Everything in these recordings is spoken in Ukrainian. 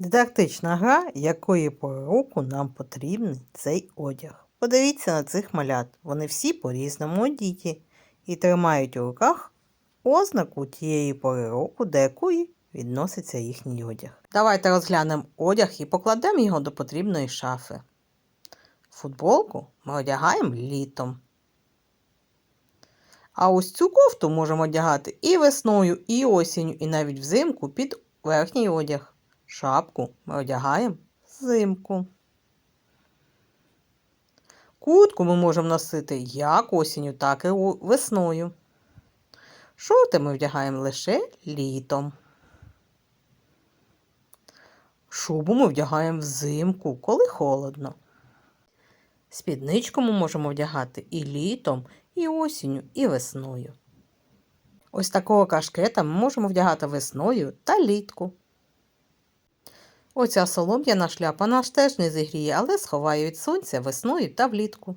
Дидактична гра, якої пори року нам потрібний цей одяг. Подивіться на цих малят. Вони всі по-різному одіті і тримають у руках ознаку тієї пори року, до якої відноситься їхній одяг. Давайте розглянемо одяг і покладемо його до потрібної шафи. Футболку ми одягаємо літом. А ось цю кофту можемо одягати і весною, і осінню, і навіть взимку під верхній одяг. Шапку ми одягаємо взимку. Куртку ми можемо носити як осінню, так і весною. Шорти ми вдягаємо лише літом. Шубу ми вдягаємо взимку, коли холодно. Спідничку ми можемо вдягати і літом, і осінню, і весною. Ось такого кашкета ми можемо вдягати весною та літку. Оця солом'яна шляпа нас теж не зігріє, але сховає від сонця весною та влітку.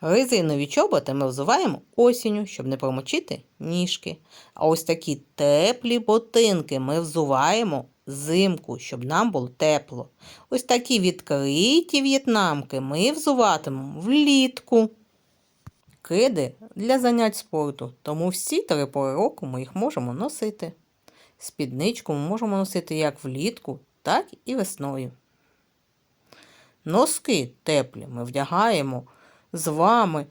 Резинові чоботи ми взуваємо осінню, щоб не промочити ніжки. А ось такі теплі ботинки ми взуваємо зимку, щоб нам було тепло. Ось такі відкриті в'єтнамки ми взуватимемо влітку. Киди для занять спорту, тому всі три пори року ми їх можемо носити. Спідничку ми можемо носити як влітку, так і весною. Носки теплі ми вдягаємо з вами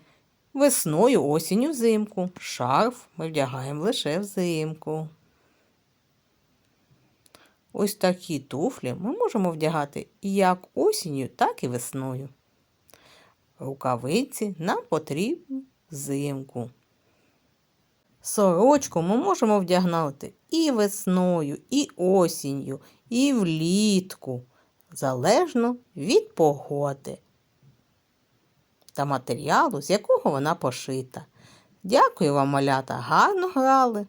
весною, осінню, взимку. Шарф ми вдягаємо лише взимку. Ось такі туфлі ми можемо вдягати як осінню, так і весною. Рукавиці нам потрібні взимку. Сорочку ми можемо вдягнути і весною, і осінню, і влітку, залежно від погоди та матеріалу, з якого вона пошита. Дякую вам, малята, гарно грали!